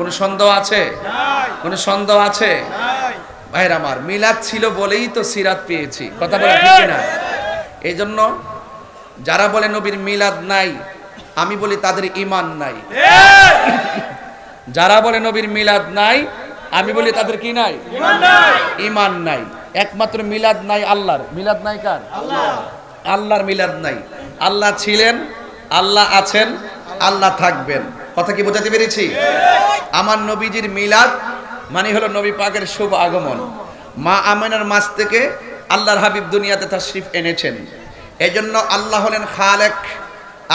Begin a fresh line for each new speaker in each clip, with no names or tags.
কোনো সন্দেহ আছে? কোনো সন্দেহ আছে? ভাইর আমার মিলাদ ছিল বলেই তো সিরাত পেয়েছি। কথা বলে ঠিক না এই। জন্য যারা বলে নবীর মিলাদ নাই আমি বলি তাদের ইমান নাই। যারা বলে নবীর মিলাদ নাই আমি বলি তাদের কি নাই? ইমান নাই। একমাত্র মিলাদ নাই আল্লাহর। মিলাদ নাই কার? আল্লাহর মিলাদ নাই। আল্লাহ ছিলেন আল্লাহ আছেন আল্লাহ থাকবেন। কথা কি বোঝাতে পেরেছি? আমার নবীজির মিলাদ মানে হলো নবী পাকের শুভ আগমন। মা আমিনার মাস থেকে আল্লাহর হাবিব দুনিয়াতে তার শিফ এনেছেন। এজন্য আল্লাহ হলেন খালেক,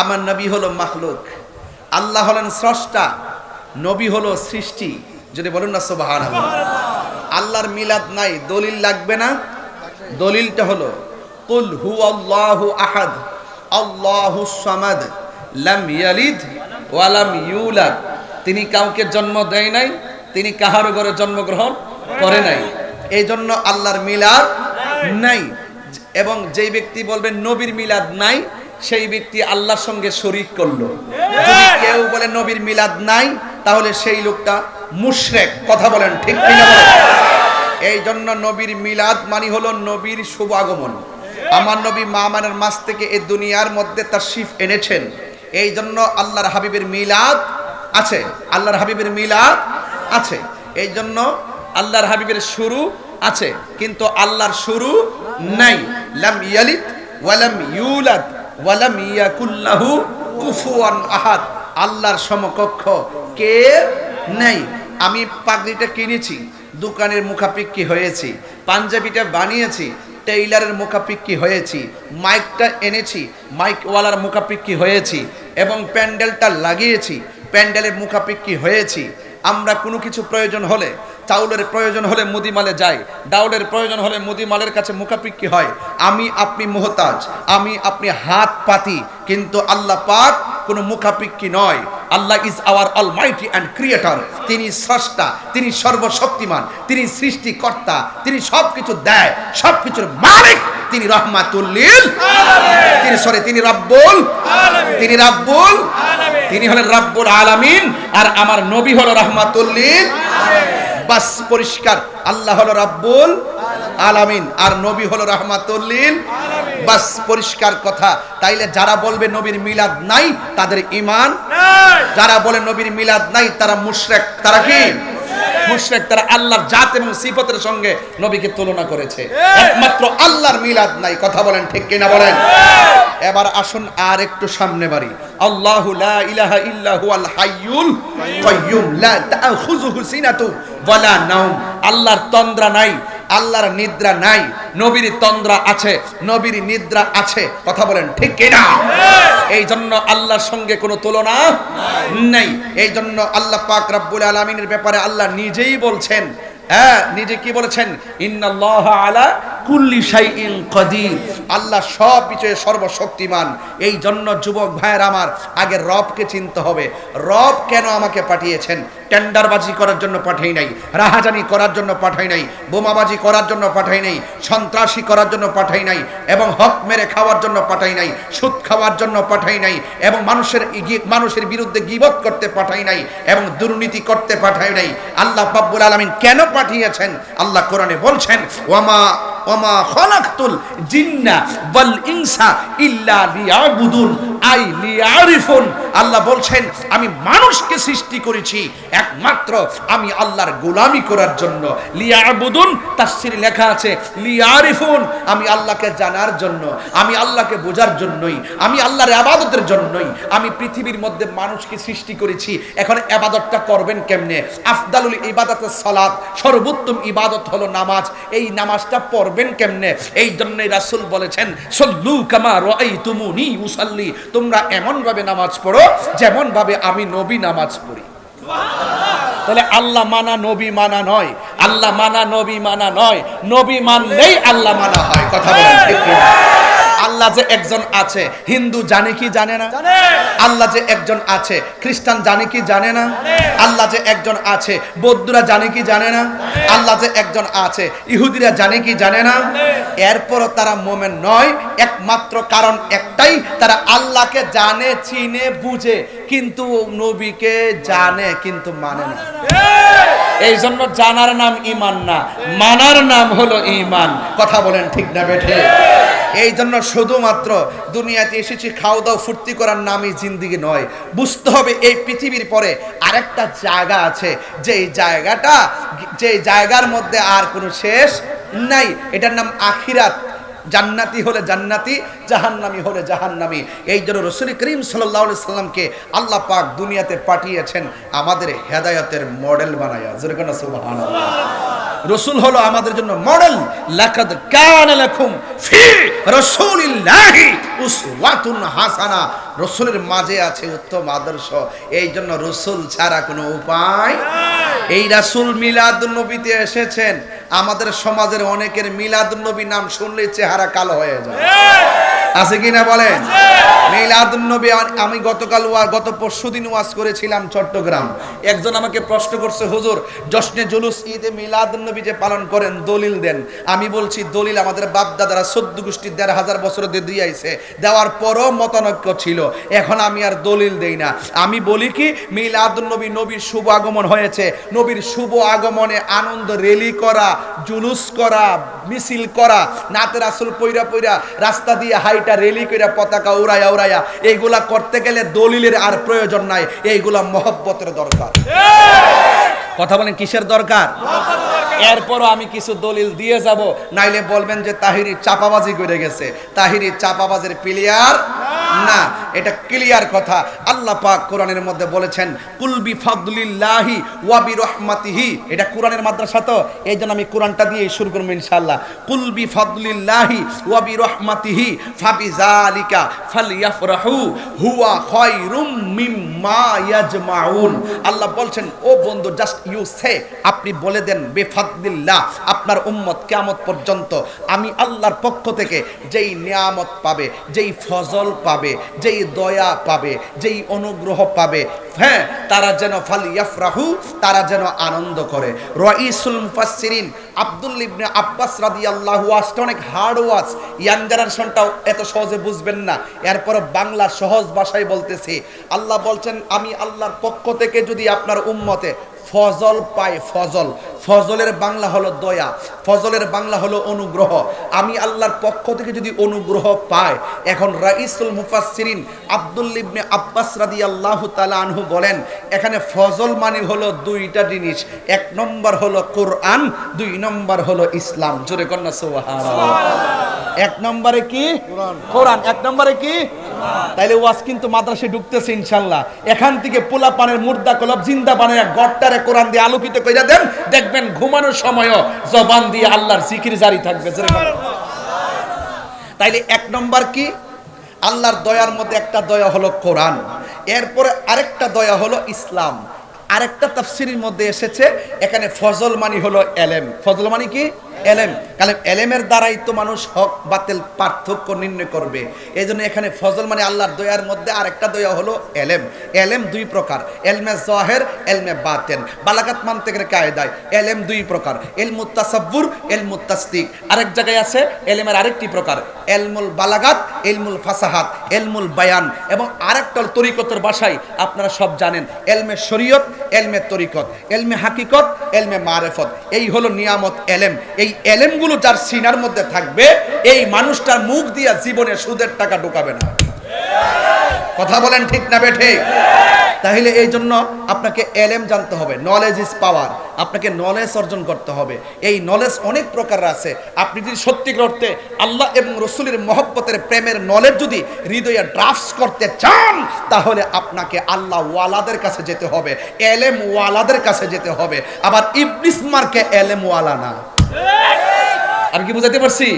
আমার নবী হলো মাখলুক। আল্লাহ হলেন স্রষ্টা, নবী হলো সৃষ্টি। যদি বলুন না সোবাহান আল্লাহর মিলাদ নাই, দলিল লাগবে না। দলিলটা হলো, কুল হু আল্লাহু আহাদ, আল্লাহু সামাদ, লাম ইয়ালিদ ওয়ালাম ইউলাদ। তিনি কাউকে জন্ম দেয় নাই তিনি কাহার ঘরে জন্মগ্রহণ করে নাই। এই জন্য আল্লাহর মিলাদ নাই। এবং যেই ব্যক্তি বলবে নবীর মিলাদ নাই সেই ব্যক্তি আল্লাহর সঙ্গে শরিক করল। যদি কেউ বলে নবীর মিলাদ নাই তাহলে সেই লোকটা মুশরেক কথা বলেন ঠিক কিনা? এই জন্য নবীর মিলাদ মানে হলো নবীর শুভ আগমন। আমার নবী মামানের মাস থেকে এ দুনিয়ার মধ্যে তার শিফ এনেছেন। এই জন্য আল্লাহর হাবিবের মিলাদ আছে। আল্লাহর হাবিবের মিলাদ আছে। এই জন্য আল্লাহর হাবিবের শুরু আছে। কিন্তু আল্লাহর শুরু নাই। লাম ইয়ালিদ ওয়ালাম ইউলাদ ওয়ালাম ইয়াকুল্লাহু কুফুয়ান আহাদ। আল্লাহর সমকক্ষ কে নেই? আমি পাগড়িটা কিনেছি, দোকানের মুখাপিক্কি হয়েছি, পাঞ্জাবিটা বানিয়েছি টেইলারের মুখাপিক্কি হয়েছি, মাইকটা এনেছি, মাইকওয়ালার মুখাপিক্কি হয়েছি এবং প্যান্ডেলটা লাগিয়েছি, প্যান্ডেলের মুখাপিক্কি হয়েছি। আমরা কোনো কিছু প্রয়োজন হলে, চাউলের প্রয়োজন হলে মুদিমালে যাই, ডাউলের প্রয়োজন হলে মুদিমালের কাছে মুখাপিক্কি হয়। আমি আপনি মোহতাজ, আমি আপনি হাত পাতি, কিন্তু আল্লাহ পাক কোনো মুখাপিক্কি নয়। Allah is our almighty and creator তিনি স্রষ্টা তিনি সর্বশক্তিমান তিনি সৃষ্টিকর্তা তিনি সব কিছু দেয় সব কিছুর মালিক তিনি রহমাতুল্লিল। তিনি সরে তিনি রব্বুল। তিনি রাব্বুল। তিনি হলেন রাব্বুল আলামিন। আর আমার নবী হলো রহমাতুল্লিল। বাস পরিষ্কার। আল্লাহ হলো রাব্বুল। আলামিন। আর নবী হলো রহমাতুল্লিল। বাস পরিষ্কার কথা। তাইলে যারা বলবে নবীর মিলাদ নাই তাদের ইমান যারা বলে নবীর মিলাদ নাই তারা মুশরেক। তারা কি? মুশরেক। তারা আল্লাহর জাত এবং সিফতের সঙ্গে নবীকে তুলনা করেছে। একমাত্র আল্লাহর মিলাদ নাই। কথা বলেন ঠিক কিনা বলেন? এবার আসুন আর একটু সামনে বাড়ি। আল্লাহু লা ইলাহা ইল্লা হুয়াল হাইয়ুল কাইয়ুম। লা তাখুযুহু সিনাতু ওয়ালা নাওম। আল্লাহর তন্দ্রা নাই। আল্লাহর নিদ্রা নাই নবীর তন্দ্রা আছে নবীর নিদ্রা আছে কথা বলেন ঠিক কিনা? এই জন্য আল্লাহর সঙ্গে কোনো তুলনা নাই। এই জন্য আল্লাহ পাক রব্বুল আলামিনের ব্যাপারে আল্লাহ নিজেই বলছেন হ্যাঁ নিজে কি বলেছেন? ইন্নাল্লাহ আলা কুল্লি শাইইন কাদির। আল্লাহ সব বিষয়ে সর্বশক্তিমান। এই জন্য যুবক ভাইয়ের আমার, আগে রবকে চিনতে হবে। রব কেন আমাকে পাঠিয়েছেন? টেন্ডারবাজি করার জন্য পাঠাই নাই, রাহাজানি করার জন্য পাঠাই নাই, বোমাবাজি করার জন্য পাঠাই নাই, সন্ত্রাসী করার জন্য পাঠাই নাই, এবং হক মেরে খাওয়ার জন্য পাঠাই নাই, সুদ খাওয়ার জন্য পাঠাই নাই, এবং মানুষের মানুষের বিরুদ্ধে গিবত করতে পাঠাই নাই, এবং দুর্নীতি করতে পাঠাই নাই। আল্লাহ বাব্বুল আলামিন কেন পাঠিয়েছেন আল্লাহ কোরআনে বলছেন ওমা ওমা খলাকতুল জিন্না ওয়াল ইনসা ইল্লা লিয়াবুদুন। আই লিয়ারিফুন আল্লাহ বলছেন, আমি মানুষকে সৃষ্টি করেছি, একমাত্র আমি আল্লাহর গোলামি করার জন্য। লিয়াবুদুন তাফসীরে লেখা আছে, লিয়ারিফুন, আমি আল্লাহকে জানার জন্য, আমি আল্লাহকে বোঝার জন্যই, আমি আল্লাহর ইবাদতের জন্যই, আমি পৃথিবীর মধ্যে মানুষকে সৃষ্টি করেছি। এখন ইবাদতটা করবেন কেমনে? আফদালুল ইবাদতের সালাত, সর্বোত্তম ইবাদত হলো নামাজ। এই নামাজটা পড়বেন কেমনে? এই জন্যই রাসূল বলেছেন, সল্লু কামা রাআইতুমুনি উসাল্লি। তোমরা এমন ভাবে নামাজ পড়ো যেমন ভাবে আমি নবী নামাজ পড়ি তাহলে আল্লাহ মানা নবী মানা নয়, আল্লাহ মানা নবী মানা নয়, নবী মানলেই আল্লাহ মানা হয়, কথা বলেন? আল্লাহ যে একজন আছে হিন্দু জানে কি জানে না? আল্লাহ যে একজন আছে খ্রিস্টান জানে কি জানে না? আল্লাহ যে একজন আছে বৌদ্ধরা জানে কি জানে না? আল্লাহ যে একজন আছে ইহুদিরা জানে কি জানে না? এরপরও তারা মোমেন নয় একমাত্র কারণ একটাই তারা আল্লাহকে জানে চিনে বুঝে কিন্তু নবীকে জানে কিন্তু মানে না। এই জন্য জানার নাম ইমান না মানার নাম হলো ইমান। কথা বলেন ঠিক না বেঠে? এই জন্য শুধুমাত্র দুনিয়াতে এসেছি, খাওয়া দাও ফুর্তি করার নামই জিন্দিগি নয়। বুঝতে হবে এই পৃথিবীর পরে আরেকটা জায়গা আছে। যেই জায়গাটা, যেই জায়গার মধ্যে আর কোনো শেষ নাই। এটার নাম আখিরাত। জান্নাতি হলে জান্নাতি, জাহান্নামি হলে জাহান্নামি। এই জন্য রসুল করিম সাল্লাহ সাল্লামকে আল্লাহ পাক দুনিয়াতে পাঠিয়েছেন আমাদের হেদায়তের মডেল বানায়া। যেরকম সুবহানাল্লাহ। রসুল হলো আমাদের জন্য মডেল। লাকাদ কানা লাকুম ফি রাসূলিল্লাহি উসওয়াতুন হাসানা। রসুলের মাঝে আছে উত্তম আদর্শ। এই জন্য রসুল ছাড়া কোনো উপায় এই রাসূল মিলাদুন নবীতে এসেছেন। আমাদের সমাজের অনেকের মিলাদুন নবী নাম শুনলে চেহারা কালো হয়ে যায়। আছে কি না বলেন আমি গতকাল ওয়া, গত পরশুদিন ওয়াজ করেছিলাম চট্টগ্রাম। একজন আমাকে প্রশ্ন করছে, হুজুর, জশ্নে জুলুস ঈদে নবী যে পালন করেন, দলিল দেন। আমি বলছি, দলিল আমাদের বাপ দাদারা চোদ্দ গোষ্ঠী দেড় হাজার বছর দিয়ে দিয়ে আইছে। দেওয়ার পরও মতানৈক্য ছিল। এখন আমি আর দলিল দেই না। আমি বলি কি নবী, নবীর শুভ আগমন হয়েছে। নবীর শুভ আগমনে আনন্দ রেলি করা, জুলুস করা, মিছিল করা, নাতে রাসুল পৈরা পৈরা রাস্তা দিয়ে হাইটা রেলি কইরা পতাকা উড়াইয়া উড়াইয়া এইগুলা করতে গেলে দলিলের আর প্রয়োজন নাই, এইগুলা মহব্বতের দরকার। কথা বলেন, কিসের দরকার? এরপরও আমি কিছু দলিল দিয়ে যাব, নাইলে বলবেন যে তাহিরি চাপাবাজি করে গেছে। তাহিরি চাপাবাজির প্লেয়ার না। এটা ক্লিয়ার কথা। আল্লাহ পাক কোরআনের মধ্যে বলেছেন কুলবি ফাদলিল্লাহি ওয়াবি রহমাতিহি এটা কোরআনের মাদ্রাসা তো এই জন্য আমি কোরআনটা দিয়ে শুরু করব ইনশাআল্লাহ। কুলবি ফাদলিল্লাহি ওয়া বিরহমাতিহি ফাবিজালিকা ফালইয়াফরাহু হুয়া খায়রুম মিম্মা ইয়াজমাউন। আল্লাহ বলছেন, ও বন্ধু জাস্ট ইউ সে আপনি বলে দেন, বেফাদলিল্লাহ, আপনার উম্মত কিয়ামত পর্যন্ত আমি আল্লাহর পক্ষ থেকে যেই নিয়ামত পাবে, যেই ফজল পাবে, যেই দয়া পাবে, যেই অনুগ্রহ পাবে। হ্যাঁ তারা যেন ফাল ইয়াফরাহু তারা যেন আনন্দ করে। রইসুল মুফাসসিরিন আব্দুল ইবনে আব্বাস রাদিয়াল্লাহু আনহু অনেক হার্ড ওয়াজ ইয়াং জেনারেশনটাও এত সহজে বুঝবেন না। এরপর বাংলা সহজ ভাষায় বলতেছি, আল্লাহ বলছেন, আমি আল্লাহর পক্ষ থেকে যদি আপনার উম্মতে ফজল পায় ফজল। ফজলের বাংলা হলো দয়া ফজলের বাংলা হলো অনুগ্রহ। আমি আল্লাহর পক্ষ থেকে যদি অনুগ্রহ পায় এখন রাইসুল মুফাসসিরিন আব্দুল ইবনে আব্বাস রাদিয়াল্লাহু তাআলা আনহু বলেন এখানে ফজল মানে হলো দুইটা জিনিস এক নম্বর হলো কোরআন দুই নম্বর হলো ইসলাম। জোরে কন্যা সুবহানাল্লাহ। এক নম্বরে কি? কোরআন। এক নম্বরে কি? তাইলে ওয়াজ কিন্তু মাদ্রাসায় ঢুকতেছে ইনশাল্লাহ এখান থেকে পোলা পানের মুর্দা কলব জিন্দা পানের গড়টারে কোরআন দিয়ে আলোকিত করে দেন, দেখবেন ঘুমানোর সময়ও জবান দিয়ে আল্লাহর জিকির জারি থাকবে তাইলে এক নম্বর কি? আল্লাহর দয়ার মধ্যে একটা দয়া হলো কোরআন, এরপরে আরেকটা দয়া হলো ইসলাম। আরেকটা তাফসিরের মধ্যে এসেছে, এখানে ফজল মানি হলো এলেম। ফজল মানি কি? এলেম। কারণ এলেমের দ্বারাই তো মানুষ হক, বাতিল, পার্থক্য নির্ণয় করবে। এই জন্য এখানে ফজল মানে আল্লাহর দয়ার মধ্যে আরেকটা দয়া হলো এলেম। এলেম দুই প্রকার। এলমে জহের, এলমে বাতেন বালাকাত মানতে গেলে কায়দায়। এলেম দুই প্রকার। এলমুত তাসাব্বুর এলমুত তাসদিক। আরেক জায়গায় আছে এলেমের আরেকটি প্রকার। এলমুল বালাগাত, এলমুল ফাসাহাত, এলমুল বায়ান। এবং আরেকটা তরিকতের ভাষায় আপনারা সব জানেন, এলমে শরীয়ত, এলমে তরিকত। এলমে হাকিকত, এলমে মারেফত। এই হলো নিয়ামত এলেম। এই এলেমগুলো যার সিনার মধ্যে থাকবে, এই মানুষটার মুখ দিয়া জীবনে সুদের টাকা ঢোকাবে না। কথা বলেন ঠিক না বেঠে? তাহলে এই জন্য আপনাকে এলেম জানতে হবে নলেজ ইজ পাওয়ার আপনাকে নলেজ অর্জন করতে হবে। এই নলেজ অনেক প্রকার আছে। আপনি যদি সত্যিকার অর্থে আল্লাহ এবং রসুলের মহব্বতের প্রেমের নলেজ যদি হৃদয়ে ড্রাফটস করতে চান, তাহলে আপনাকে আল্লাহ ওয়ালাদের কাছে যেতে হবে এলেম ওয়ালাদের কাছে যেতে হবে। আবার ইবলিস মার্কে এলেম ওয়ালা না। আমি কি বুঝাতে পারছি?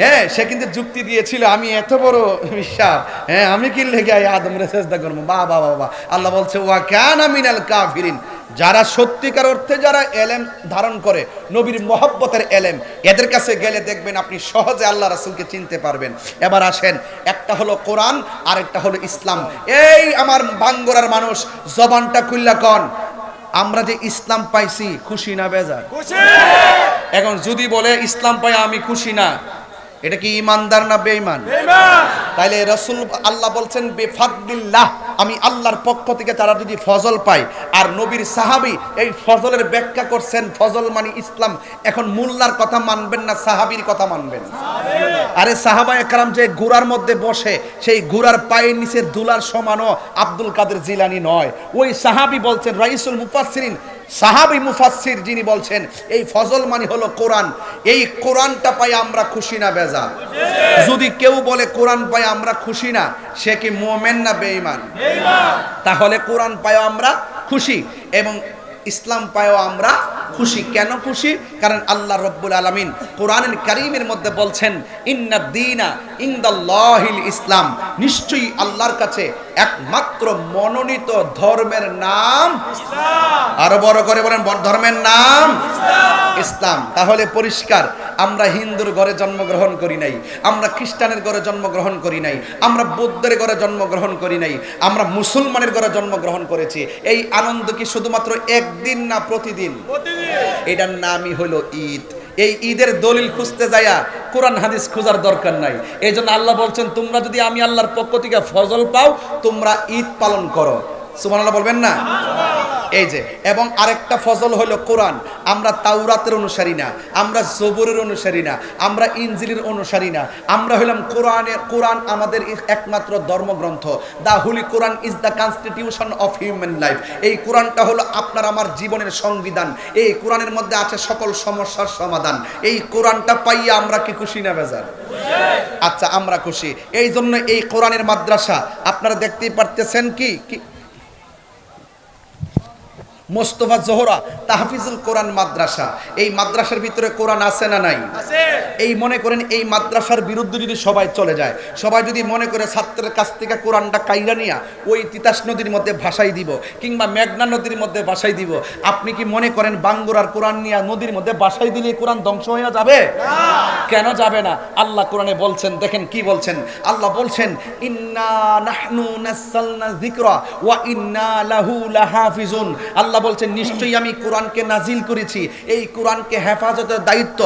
হ্যাঁ সে কিন্তু যুক্তি দিয়েছিল, আমি এত বড় বিশ্বাস। হ্যাঁ আমি কি লেগে আদম রে চেষ্টা করব? বা বা বাবা আল্লাহ বলছে, ওয়া কেন মিনাল কাফিরিন। যারা সত্যিকার অর্থে যারা এলেম ধারণ করে, নবীর মহব্বতের এলেম, এদের কাছে গেলে দেখবেন আপনি সহজে আল্লাহ রাসুলকে চিনতে পারবেন। এবার আসেন, একটা হলো কোরআন আর একটা হলো ইসলাম। এই আমার বাঙ্গরার মানুষ, জবানটা খুললা কন? আমরা যে ইসলাম পাইছি, খুশি না বেজার? এখন যদি বলে ইসলাম পাই আমি খুশি না এটা কি ইমানদার না বেঈমান? তাইলে রসুল আল্লাহ বলছেন বেফাদিল্লাহ আমি আল্লাহর পক্ষ থেকে তারা যদি ফজল পায় আর নবীর সাহাবি এই ফজলের ব্যাখ্যা করছেন ফজল মানে ইসলাম। এখন মুল্লার কথা মানবেন না সাহাবির কথা মানবেন। আরে সাহাবা একরাম যে গুড়ার মধ্যে বসে সেই গুড়ার পায়ের নিচে দুলার সমানও আব্দুল কাদের জিলানি নয়। ওই সাহাবি বলছেন রাইসুল মুফাসসিরিন। সাহাবি মুফাসসির যিনি বলছেন এই ফজল মানে হলো কোরআন। এই কোরআনটা পাই আমরা খুশি না বেজা যদি কেউ বলে কোরআন পাই আমরা খুশি না সে কি মোমেন না বেঈমান? তাহলে কোরআন পাই আমরা খুশি এবং ইসলাম পায়ও আমরা খুশি। কেন খুশি? কারণ আল্লাহ রব্বুল আলমিন কোরআন করিমের মধ্যে বলছেন ইন্না দিনা ইন্দাল্লাহিল ইসলাম। নিশ্চয়ই আল্লাহর কাছে একমাত্র মনোনীত ধর্মের নাম। আরও বড় করে বলেন বড় ধর্মের নাম। ইসলাম তাহলে পরিষ্কার আমরা হিন্দুর ঘরে জন্মগ্রহণ করি নাই আমরা খ্রিস্টানের ঘরে জন্মগ্রহণ করি নাই আমরা বৌদ্ধের ঘরে জন্মগ্রহণ করি নাই আমরা মুসলমানের ঘরে জন্মগ্রহণ করেছি এই আনন্দ কি শুধুমাত্র একদিন না প্রতিদিন? এটার নামই হলো ঈদ। এই ঈদের দলিল খুঁজতে যায়া কোরআন হাদিস খোঁজার দরকার নাই। এই জন্য আল্লাহ বলছেন তোমরা যদি আমি আল্লাহর পক্ষ থেকে ফজল পাও তোমরা ঈদ পালন করো। সুবহানাল্লাহ বলবেন না? এই যে, এবং আরেকটা ফজল হলো কোরআন। আমরা তাওরাতের অনুসারী না, আমরা জবরের অনুসারী না, আমরা ইনজিলের অনুসারী না। আমরা হইলাম কোরআনের, কোরআন আমাদের একমাত্র ধর্মগ্রন্থ। The holy Quran is the constitution of human life. এই কোরআনটা হলো আপনার আমার জীবনের সংবিধান। এই কোরআনের মধ্যে আছে সকল সমস্যার সমাধান। এই কোরআনটা পাইয়া আমরা কি খুশি না বেজার? আচ্ছা আমরা খুশি। এই জন্য এই কোরআনের মাদ্রাসা, আপনারা দেখতেই পারতেছেন কি মোস্তফা জোহরা তাহফিজুল কোরআন মাদ্রাসা। এই মাদ্রাসার ভিতরে কোরআন আছে না নাই? এই মনে করেন এই মাদ্রাসার বিরুদ্ধে যদি সবাই চলে যায় সবাই যদি মনে করে ছাত্রের কাছ থেকে কোরআনটা কাইরা নিয়া ওই তিতাস নদীর মধ্যে ভাসাই দিব কিংবা মেঘনা নদীর মধ্যে ভাসাই দিব আপনি কি মনে করেন বাঙ্গুরার কোরআন নিয়া নদীর মধ্যে ভাসাই দিলে কোরআন ধ্বংস হয়ে যাবে? কেন যাবে না? আল্লাহ কোরআনে বলছেন দেখেন কি বলছেন? আল্লাহ বলছেন ইন্না নাহনু নাসালনা যিকরা ওয়া ইন্না লাহু লাহাফিজুন। আল্লাহ বলছেন নিশ্চয়ই আমি কোরআনকে নাজিল করেছি। এই কোরআনকে হেফাজতের দায়িত্ব